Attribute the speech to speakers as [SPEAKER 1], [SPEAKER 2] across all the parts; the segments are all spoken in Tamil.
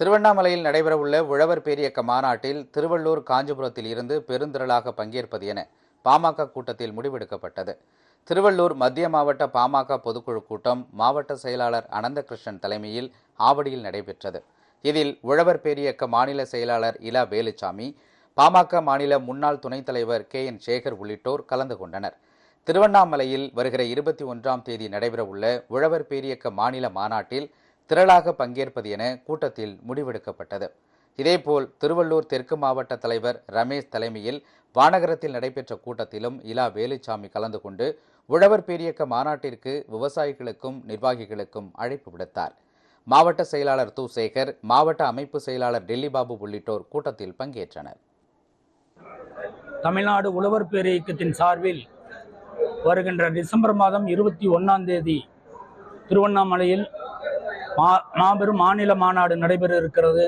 [SPEAKER 1] திருவண்ணாமலையில் நடைபெறவுள்ள உழவர் பேரியக்க மாநாட்டில் திருவள்ளூர் காஞ்சிபுரத்தில் இருந்து பெருந்திரளாக பங்கேற்பது என பாமக கூட்டத்தில் முடிவெடுக்கப்பட்டது. திருவள்ளூர் மத்திய மாவட்ட பாமக பொதுக்குழு கூட்டம் மாவட்ட செயலாளர் அனந்தகிருஷ்ணன் தலைமையில் ஆவடியில் நடைபெற்றது. இதில் உழவர் பேரியக்க மாநில செயலாளர் இலா வேலுச்சாமி பாமக மாநில முன்னாள் துணைத் தலைவர் கே என் சேகர் உள்ளிட்டோர் கலந்து கொண்டனர். திருவண்ணாமலையில் வருகிற இருபத்தி ஒன்றாம் தேதி நடைபெறவுள்ள உழவர் பேரியக்க மாநில மாநாட்டில் திரளாக பங்கேற்பது என கூட்டத்தில் முடிவெடுக்கப்பட்டது. இதேபோல் திருவள்ளூர் தெற்கு மாவட்ட தலைவர் ரமேஷ் தலைமையில் வானகரத்தில் நடைபெற்ற கூட்டத்திலும் இலா வேலுச்சாமி கலந்து கொண்டு உழவர் பேரியக்க மாநாட்டிற்கு விவசாயிகளுக்கும் நிர்வாகிகளுக்கும் அழைப்பு விடுத்தார். மாவட்ட செயலாளர் து சேகர் மாவட்ட அமைப்பு செயலாளர் டெல்லி பாபு உள்ளிட்டோர் கூட்டத்தில் பங்கேற்றனர்.
[SPEAKER 2] தமிழ்நாடு உழவர் பேரியக்கத்தின் சார்பில் வருகின்ற டிசம்பர் மாதம் இருபத்தி ஒன்றாம் தேதி திருவண்ணாமலையில் மா மாபெரும் மாநில மாநாடு நடைபெற இருக்கிறது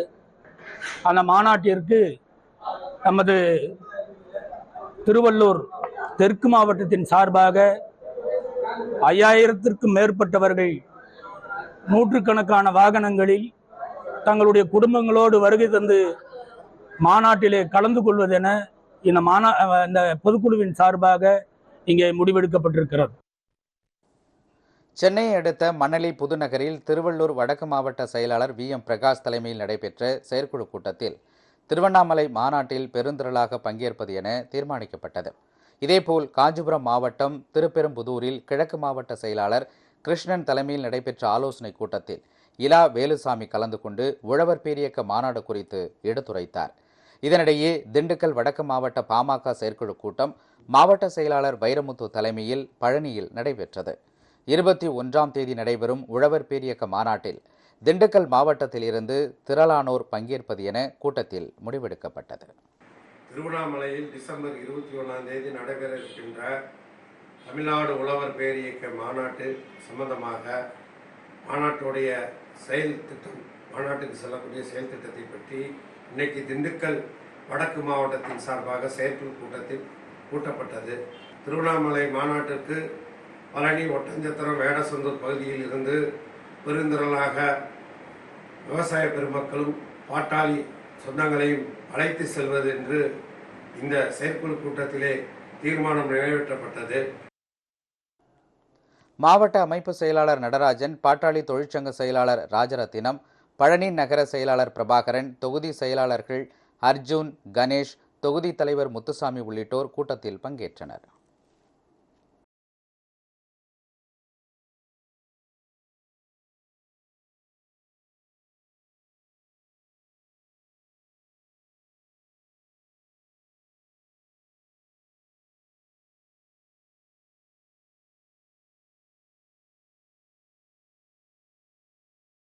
[SPEAKER 2] அந்த மாநாட்டிற்கு நமது திருவள்ளூர் தெற்கு மாவட்டத்தின் சார்பாக ஐயாயிரத்திற்கும் மேற்பட்டவர்கள் நூற்றுக்கணக்கான வாகனங்களில் தங்களுடைய குடும்பங்களோடு வருகை தந்து மாநாட்டிலே கலந்து கொள்வதென இந்த மாநா இந்த பொதுக்குழுவின் சார்பாக இங்கே முடிவெடுக்கப்பட்டிருக்கிறது.
[SPEAKER 1] சென்னையை அடுத்த மணலி புதுநகரில் திருவள்ளூர் வடக்கு மாவட்ட செயலாளர் வி எம் பிரகாஷ் தலைமையில் நடைபெற்ற செயற்குழு கூட்டத்தில் திருவண்ணாமலை மாநாட்டில் பெருந்திரளாக பங்கேற்பது என தீர்மானிக்கப்பட்டது. இதேபோல் காஞ்சிபுரம் மாவட்டம் திருப்பெரும்புதூரில் கிழக்கு மாவட்ட செயலாளர் கிருஷ்ணன் தலைமையில் நடைபெற்ற ஆலோசனைக் கூட்டத்தில் இலா வேலுசாமி கலந்து கொண்டு உழவர் பேரியக்க மாநாடு குறித்து எடுத்துரைத்தார். இதனிடையே திண்டுக்கல் வடக்கு மாவட்ட பாமக செயற்குழு கூட்டம் மாவட்ட செயலாளர் வைரமுத்து தலைமையில் பழனியில் நடைபெற்றது. இருபத்தி ஒன்றாம் தேதி நடைபெறும் உழவர் பேரியக்க மாநாட்டில் திண்டுக்கல் மாவட்டத்தில் இருந்து திரளானோர் பங்கேற்பது என கூட்டத்தில் முடிவெடுக்கப்பட்டது.
[SPEAKER 3] திருவண்ணாமலையில் டிசம்பர் இருபத்தி ஒன்றாம் தேதி நடைபெற இருக்கின்ற தமிழ்நாடு உழவர் பேரியக்க மாநாட்டு சம்பந்தமாக மாநாட்டுடைய செயல் திட்டம் மாநாட்டுக்கு செல்லக்கூடிய செயல் திட்டத்தை பற்றி இன்னைக்கு திண்டுக்கல் வடக்கு மாவட்டத்தின் சார்பாக செயற்குழு கூட்டத்தில் கூட்டப்பட்டது. திருவண்ணாமலை மாநாட்டிற்கு பழனி ஒட்டஞ்சத்திரம் வேடசந்தூர் பகுதியில் இருந்து பெருந்திரளாக விவசாய பெருமக்களும் பாட்டாளி சொந்தங்களையும் அழைத்து செல்வது என்று இந்த செயற்குழு கூட்டத்திலே தீர்மானம் நிறைவேற்றப்பட்டது.
[SPEAKER 1] மாவட்ட அமைப்பு செயலாளர் நடராஜன் பாட்டாளி தொழிற்சங்க செயலாளர் ராஜரத்தினம் பழனி நகர செயலாளர் பிரபாகரன் தொகுதி செயலாளர்கள் அர்ஜுன் கணேஷ் தொகுதி தலைவர் முத்துசாமி உள்ளிட்டோர் கூட்டத்தில் பங்கேற்றனர்.